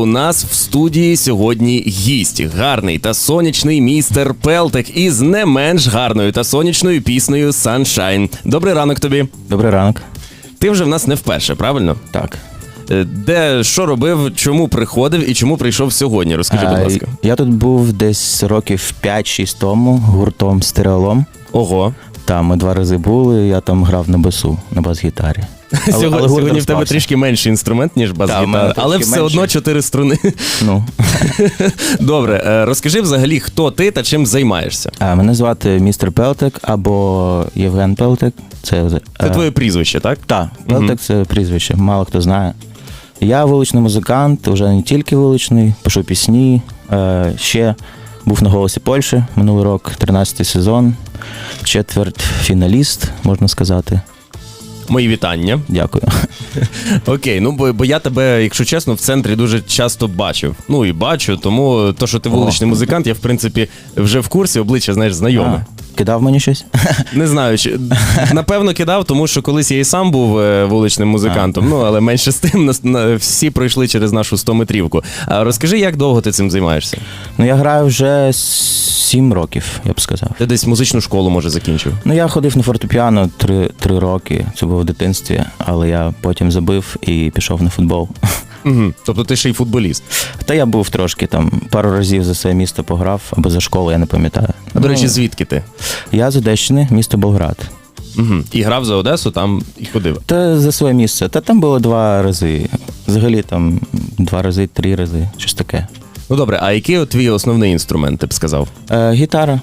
У нас в студії сьогодні гість, гарний та сонячний містер Пелтек із не менш гарною та сонячною піснею Sunshine. Добрий ранок тобі. Добрий ранок. Ти вже в нас не вперше, правильно? Так. Е, Де що робив, чому приходив і чому прийшов сьогодні? Розкажи, будь ласка. Я тут був десь років 5-6 тому гуртом стереолом. Ого. Там ми два рази були, я там грав на басу, на бас-гітарі. Але- Сьогодні, але сьогодні в тебе трішки менший інструмент, ніж бас-гітара, але все менший. одно чотири струни. Ну, Добре, е, розкажи взагалі, хто ти та чим займаєшся. а, мене звати містер Пелтек або Євген Пелтек. Це, Це твоє прізвище, так? Так, Пелтек це прізвище, мало хто знає. Я вуличний музикант, вже не тільки вуличний, пишу пісні. Е, ще був на голосі Польщі минулий рок, 13-й сезон, четверть фіналіст, можна сказати. Мої вітання. Дякую. Окей, ну бо, бо я тебе, якщо чесно, в центрі дуже часто бачив. Ну і бачу, тому то, що ти вуличний музикант, я в принципі вже в курсі, обличчя знаєш знайоме. А, кидав мені щось? Не знаю, чи напевно кидав, тому що колись я і сам був е, вуличним музикантом. Ну але менше з тим всі пройшли через нашу 100-метрівку. А розкажи, як довго ти цим займаєшся? Ну, я граю вже сім років, я б сказав. Ти десь музичну школу може закінчив. Ну, я ходив на фортепіано три, три роки. Це було в дитинстві, але я потім забив і пішов на футбол. Угу. Тобто ти ще й футболіст. Та я був трошки там пару разів за своє місто пограв або за школу, я не пам'ятаю. А до речі, Ну, звідки ти? я з Одещини, місто Болград. Угу. І грав за Одесу, там і ходив. Та за своє місце. Та там було два рази. Взагалі там два рази, три рази, щось таке. Ну добре, а який от твій основний інструмент, ти б сказав? Е, гітара.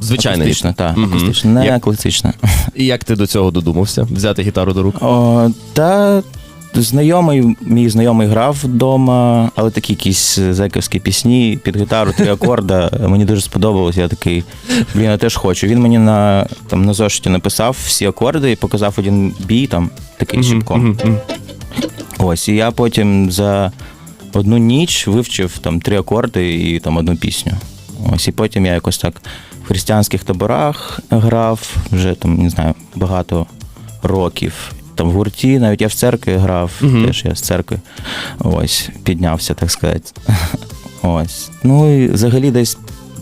Звичайний. Акустична, так, Мгм. акустична, не Як- класична. І як ти до цього додумався? Взяти гітару до рук? О, та знайомий, мій знайомий грав вдома, але такі якісь зеківські пісні під гітару, три акорда. Мені дуже сподобалось. Я такий, блін, я теж хочу. Він мені на, там, на зошиті написав всі акорди і показав один бій, там, такий щіпком. Ось, і я потім за одну ніч вивчив там три акорди і там одну пісню. Ось, і потім я якось так в християнських таборах грав, вже там, не знаю, багато років. Там в гурті, навіть я в церкві грав, Мгм. теж я з церкви. Ось, піднявся, так сказати. Ось. Ну і взагалі десь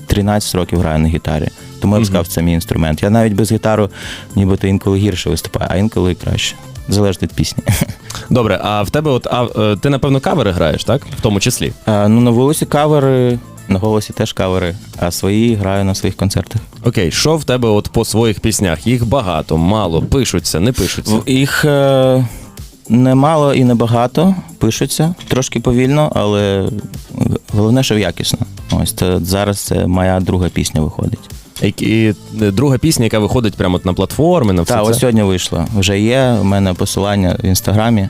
13 років граю на гітарі. Тому я б Мгм. сказав, це мій інструмент. Я навіть без гітари нібито інколи гірше виступаю, а інколи краще. Залежить від пісні. Добре, а в тебе от а, е, ти напевно кавери граєш, так? В тому числі. А, ну, на вулиці кавери, на голосі теж кавери, а свої граю на своїх концертах. Окей, що в тебе от по своїх піснях? Їх багато, мало, пишуться, не пишуться. Їх е, немало і небагато, пишуться, трошки повільно, але головне, що якісно. Ось це зараз це моя друга пісня виходить. І, е, друга пісня, яка виходить прямо от на платформи, на все Так, ось сьогодні вийшла. Вже є. У мене посилання в інстаграмі.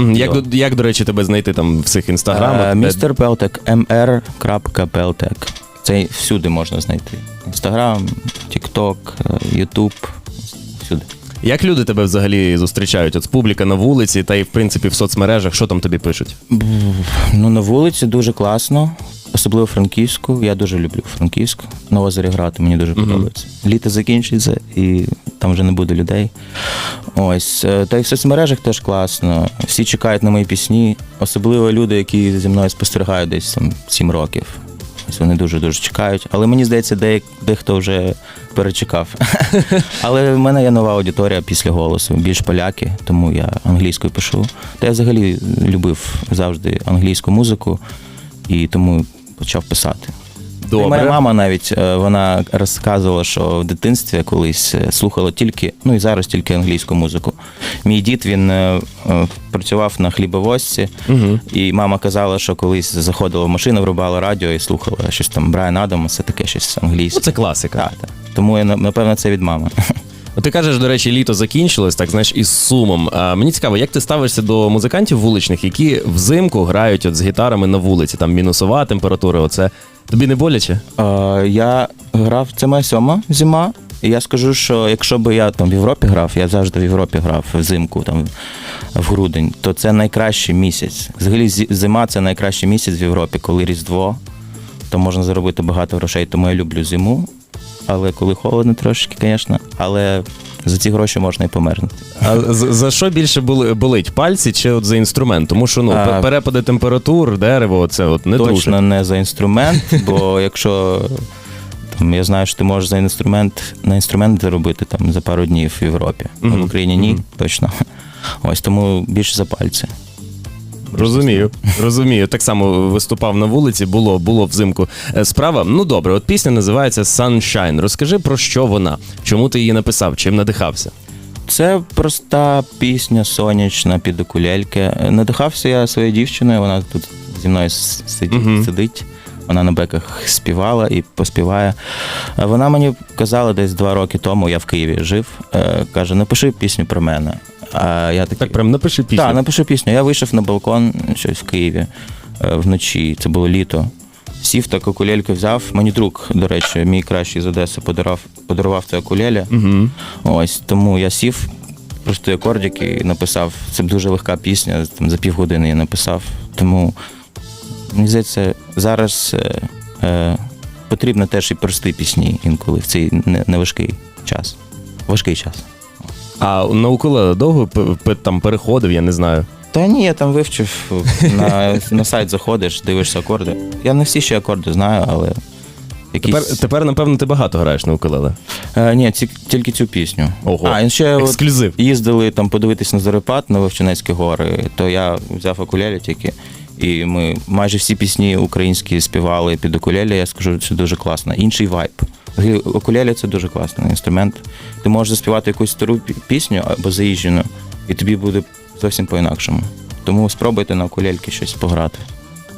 Е, Як, до- як, до речі, тебе знайти там в всіх інстаграмах? Е, де- Містер Пелтек, mr.peltek. Це всюди можна знайти. Інстаграм, Тікток, Ютуб. Всюди. Як люди тебе взагалі зустрічають? От публіка на вулиці та й в принципі в соцмережах, що там тобі пишуть? Ну, на вулиці дуже класно, особливо Франківську. Я дуже люблю Франківську. На озері грати мені дуже подобається. Літо закінчується і там вже не буде людей. Ось. е, Та й в соцмережах теж класно. Всі чекають на мої пісні, особливо люди, які зі мною спостерігають десь там 7 років. Ось вони дуже-дуже чекають. Але мені здається, де, дехто вже перечекав. Але в мене є нова аудиторія після голосу, більш поляки, тому я англійською пишу. Та я взагалі любив завжди англійську музику і тому почав писати. Добре. Моя мама навіть е, вона розказувала, що в дитинстві колись е, слухала тільки, ну і зараз тільки англійську музику. Мій дід він е, працював на хлібовозці, Угу. і мама казала, що колись заходила в машину, врубала радіо і слухала щось там Брайан Адамс, це таке щось англійське. Ну, це класика. Так, так. Тому я напевно це від мами. От Ти кажеш, до речі, літо закінчилось, так знаєш, із сумом. А мені цікаво, як ти ставишся до музикантів вуличних, які взимку грають от з гітарами на вулиці, там мінусова температура, оце тобі не боляче? Е, я грав, це моя сьома зима. І я скажу, що якщо би я там в Європі грав, я завжди в Європі грав взимку, там в грудень, то це найкращий місяць. Взагалі зима це найкращий місяць в Європі, коли Різдво, то можна заробити багато грошей, тому я люблю зиму. Але коли холодно трошки, звісно. Але За ці гроші можна і померзнути. А за, за що більше болить? Пальці чи от за інструмент? Тому що ну, А, пе- перепади температур, дерево, це от не Точно дружить. не за інструмент, бо якщо там, я знаю, що ти можеш за інструмент на інструмент заробити там за пару днів в Європі, а Мгм. в Україні ні, Мгм. точно. Ось тому більше за пальці. Розумію, розумію. Так само виступав на вулиці, було, було взимку. Е, Справа, ну добре, от пісня називається Sunshine. Розкажи про що вона? Чому ти її написав? Чим надихався? Це проста пісня сонячна під окулельки. Надихався я своєю дівчиною, вона тут зі мною сидить, Мгм. сидить. Вона на беках співала і поспіває. Е, Вона мені казала десь два роки тому, я в Києві жив. е, Каже, напиши пісню про мене. А я такий, Так, прям напиши пісню. Так, напиши пісню. Я вийшов на балкон щось в Києві е, вночі, це було літо. Сів так окулельки взяв. Мені друг, до речі, мій кращий з Одеси подарував, подарував це окулелі. Угу. Ось тому я сів, просто акордики і написав. Це дуже легка пісня, там за півгодини я написав. Тому мені здається, зараз е, е, потрібно теж і прості пісні інколи в цей неважкий час. Важкий час. А на укулеле довго там переходив, я не знаю. Та ні, я там вивчив на, на сайт заходиш, дивишся акорди. Я не всі ще акорди знаю, але якісь. Тепер, тепер, напевно, ти багато граєш на укулеле. Е, ні, ці, тільки цю пісню. Ого. А, і ще от їздили там подивитись на зорепад на Вовчинецькі гори, то я взяв окулелі тільки. І ми майже всі пісні українські співали під окулелі. Я скажу, це дуже класно. Інший вайб. Окулелі це дуже класний інструмент. Ти можеш заспівати якусь стару пісню або заїжджену, і тобі буде зовсім по-інакшому. Тому спробуйте на окулельки щось пограти.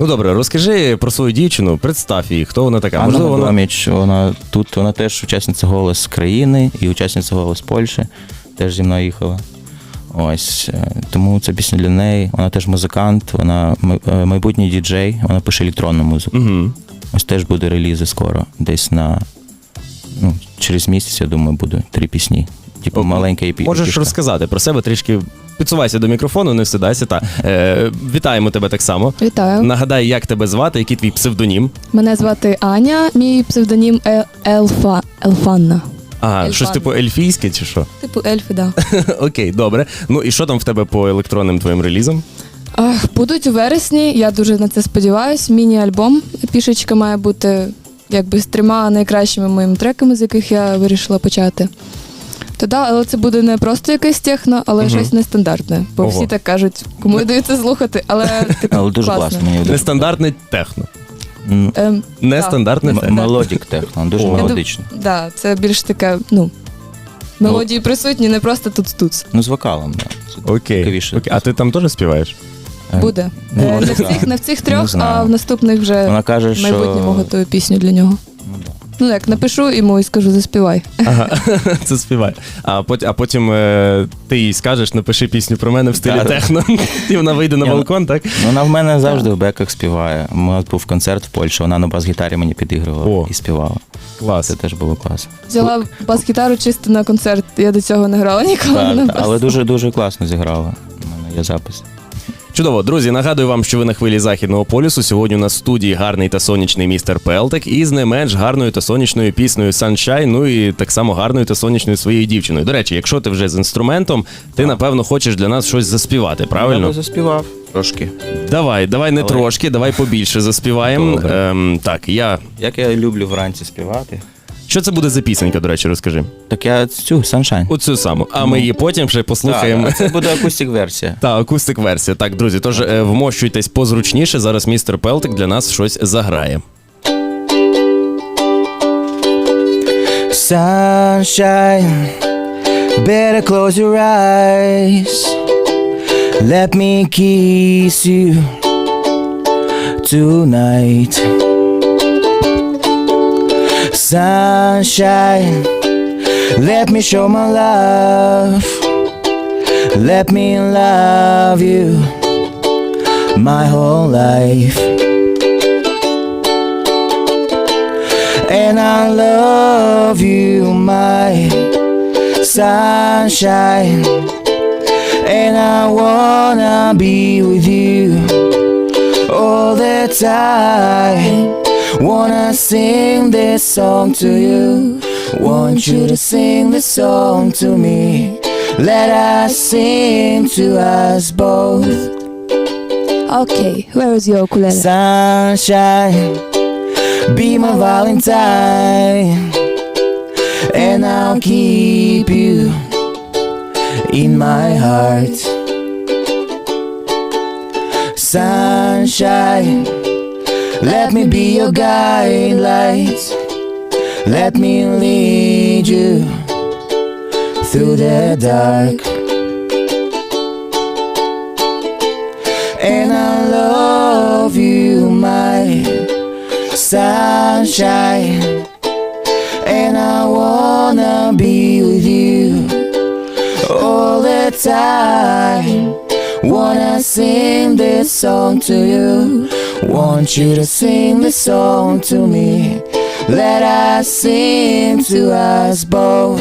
Ну добре, розкажи про свою дівчину, представ її, хто вона така. Анна Можливо, вона Гоміч, вона тут, вона теж учасниця голос країни і учасниця голос Польщі, теж зі мною їхала. Ось е, тому це пісня для неї. Вона теж музикант, вона е, майбутній діджей, вона пише електронну музику. Угу. Ось теж буде релізи скоро. Десь на ну, через місяць, я думаю, буде три пісні. Типу маленька EP. Можеш епішка. розказати про себе трішки. Підсувайся до мікрофону, не стидайся. Та. Е, вітаємо тебе так само. Вітаю. Нагадай, як тебе звати, який твій псевдонім. Мене звати Аня, мій псевдонім Е- Елфа Елфанна. Ага, Ельфан. щось типу ельфійське чи що? Типу ельфи, да. Окей, добре. Ну і що там в тебе по електронним твоїм релізам? Ах, будуть у вересні. Я дуже на це сподіваюсь. Міні-альбом. Пішечка має бути якби з трьома найкращими моїми треками, з яких я вирішила почати. То да, але це буде не просто якесь техно, але Мгм. щось нестандартне. Бо Ого. всі так кажуть, кому дається слухати, але типу, Але дуже класно. Дуже Нестандартне техно. Ем, Нестандартне. Мелодік техно, дуже О. мелодично. да, це більш таке, ну, мелодії присутні, не просто тут-тут. Ну, з вокалом, так. Да. Окей. Цікавіше. Окей. А ти там теж співаєш? Е, Буде. Ну, Е, не, в цих, не в цих трьох, знаю. а в наступних вже Вона каже, в що. майбутньому готую пісню для нього. Ну. Як напишу йому і скажу, заспівай. Ага, це співай. А потім, а потім е, ти їй скажеш, напиши пісню про мене в стилі Так. техно. І вона вийде на Ні, ну, балкон, так? Ну, Вона в мене завжди в беках співає. У нас був концерт в Польщі, вона на бас-гітарі мені підігрувала О. і співала. Клас. Це теж було класно. Взяла бас-гітару чисто на концерт. Я до цього не грала ніколи Так, на так, бас. але дуже дуже класно зіграла. У мене є запис. Чудово, друзі. Нагадую вам, що ви на хвилі західного полюсу. Сьогодні у нас в студії гарний та сонячний містер Пелтик із не менш гарною та сонячною піснею Sunshine, ну і так само гарною та сонячною своєю дівчиною. До речі, якщо ти вже з інструментом, ти напевно хочеш для нас щось заспівати, Я правильно? би заспівав трошки. Давай, давай не Але- трошки, давай побільше заспіваємо. Ем, так, я. Як я люблю вранці співати. Що це буде за пісенька, до речі, розкажи. Так я цю Sunshine. Оцю саму. А ми її потім ще послухаємо. Так, це буде акустик версія. Та акустик версія. Так, друзі, тож е, вмощуйтесь позручніше. Зараз містер Пелтик для нас щось заграє. Sunshine, better close your eyes. Let me kiss you tonight. Sunshine, let me show my love. Let me love you my whole life. And I love you, my sunshine. And I wanna be with you all the time. Wanna sing this song to you. Want you to sing this song to me. Let us sing to us both. Okay, where is your ukulele? Sunshine, be my valentine, and I'll keep you in my heart. Sunshine let me be your guiding light. Let me lead you through the dark. And I love you, my sunshine. And I wanna be with you all the time. Wanna sing this song to you. Want you to sing this song to me. Let us sing to us both.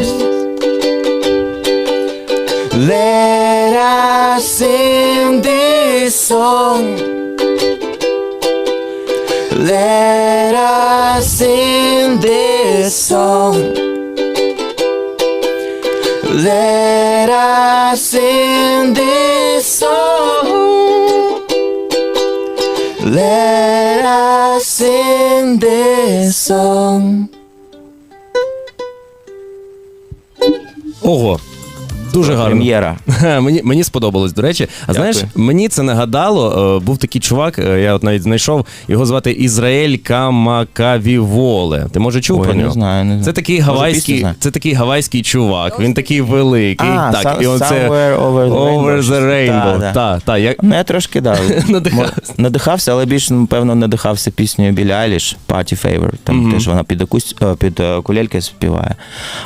Let us sing this song. Let us sing this song. Let us sing this Let us sing this song. Ого. Дуже гарно. Прем'єра. Мені, мені сподобалось, до речі. А Дякую. знаєш, мені це нагадало, е, був такий чувак, е, я от навіть знайшов, його звати Ізраїль Камакавіволе. Ти може чув Ой, про не знаю, не знаю. Це такий гавайський, знаю? це такий гавайський чувак. Він такий великий. А, так, Some- і он це Over the Rainbow, Over the. Rainbow. Да, да. Та, та, я... Ну, я трошки дав. Надихався. Надихався, але більше, напевно, надихався піснею Білі Айліш Party Favor. Там Мгм. теж вона під акуст... е, під е, кулельки співає.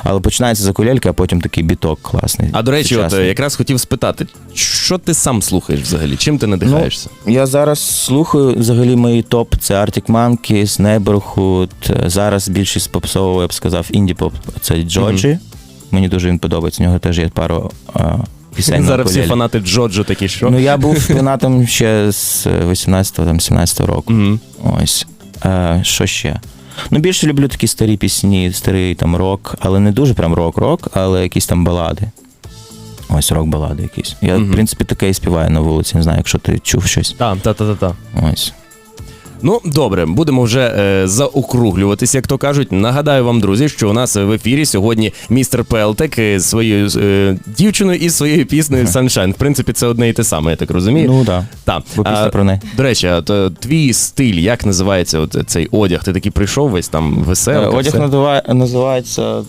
Але починається за кулельки, а потім такий біток класний. А до речі, от сучасний. е, якраз хотів спитати, що ти сам слухаєш взагалі? Чим ти надихаєшся? Ну, я зараз слухаю взагалі мої топ. Це Arctic Monkeys, Neighborhood. е, Зараз більшість попсового, я б сказав, інді-поп. Це Джорджі. Мені дуже він подобається. У нього теж є пару е, пісень. на Зараз всі фанати Джоджо такі, що? Ну я був фанатом ще з 18-17 року. Мгм. Ось. Е, що ще? Ну, більше люблю такі старі пісні, старий там рок, але не дуже прям рок-рок, але якісь там балади. Ось рок-балади якісь. Я, в принципі, таке і співаю на вулиці, не знаю, якщо ти чув щось. Та, та, та, та, та. Ось. Ну, добре, будемо вже е, заокруглюватися, як то кажуть. Нагадаю вам, друзі, що у нас в ефірі сьогодні містер Пелтек е, з своєю е, дівчиною і своєю піснею Sunshine. В принципі, це одне і те саме, я так розумію. Ну так. Так. Бо пісня А, про неї. До речі, а то твій стиль, як називається от цей одяг? Ти такий прийшов весь там Е, веселий. Одяг називає- називається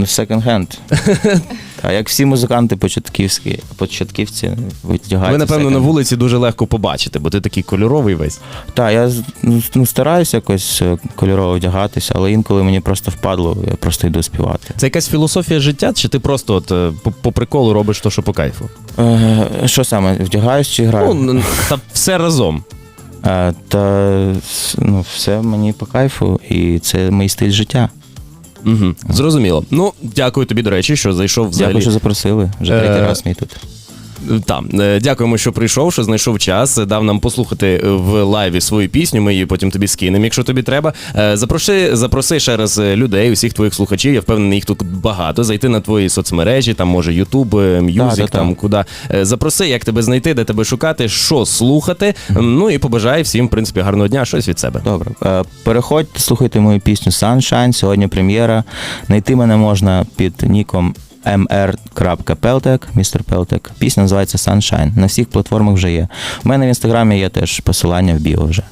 second Так, як всі музиканти початківські, початківці витягають. Ви, напевно, на вулиці дуже легко побачите, бо ти такий кольоровий весь. Так, я ну, ну, стараюся якось е, кольорово одягатися, але інколи мені просто впадло, я просто йду співати. Це якась філософія життя, чи ти просто от е, по, по приколу робиш то, що по кайфу? Е, що саме, вдягаюсь чи граю? Ну, та все разом. Е, та ну, все мені по кайфу, і це мій стиль життя. Угу. Зрозуміло. Ну, дякую тобі, до речі, що зайшов взагалі. Дякую, що запросили. Вже Е, третій раз мій тут. Так, е, дякуємо, що прийшов, що знайшов час, дав нам послухати в лайві свою пісню. Ми її потім тобі скинемо, якщо тобі треба. Е, Запроси, запроси ще раз е, людей, усіх твоїх слухачів. Я впевнений, їх тут багато. Зайти на твої соцмережі, там може Ютуб, М'юзик, там куди. Е, Запроси, як тебе знайти, де тебе шукати, що слухати. Ну і побажай всім, в принципі, гарного дня, щось від себе. Добре. Е, Переходьте, слухайте мою пісню Sunshine. Сьогодні прем'єра. Знайти мене можна під ніком mr.peltek, містер Пелтек. Пісня називається Sunshine. На всіх платформах вже є. У мене в інстаграмі є теж посилання в біо вже.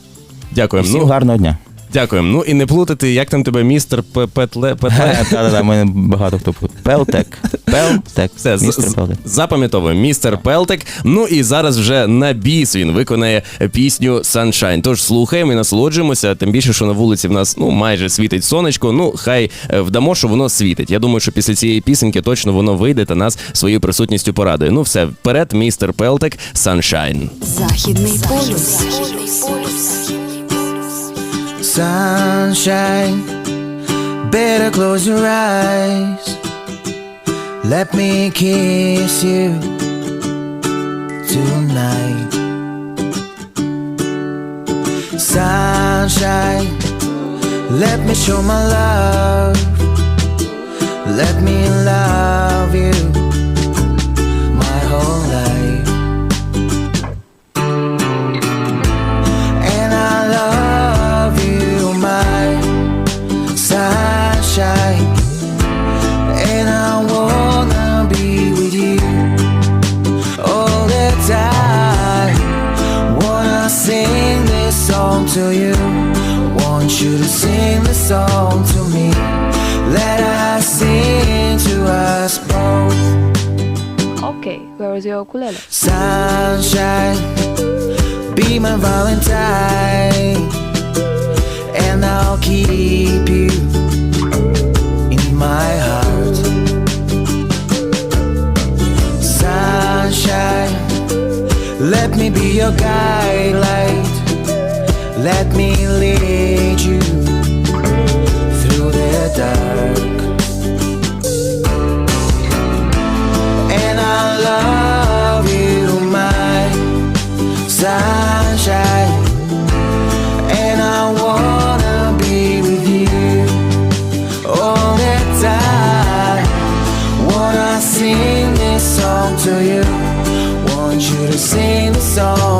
дякую Всім Ну, гарного дня. Дякуємо. Ну і не плутати, як там тебе містер П- Петле Петле. Так-так, мене багато хто плутає. Пелтек. Пелтек. Все, з- Містер Пелтек. запам'ятовуємо. Містер Пелтек. Ну і зараз вже на біс він виконає пісню Sunshine. Тож слухаємо і насолоджуємося. Тим більше, що на вулиці в нас ну майже світить сонечко. Ну хай е, вдамо, що воно світить. Я думаю, що після цієї пісеньки точно воно вийде та нас своєю присутністю порадує. Ну все, вперед, містер Пелтек, Sunshine. Західний полюс. Sunshine, better close your eyes. Let me kiss you tonight. Sunshine, let me show my love. Let me love you I sing this song to you? Want you to sing this song to me. Let us sing to us both. Okay, where is your ukulele? Sunshine, be my Valentine, and I'll keep you in my heart. Let me be your guide light. Let me lead you through the dark. Song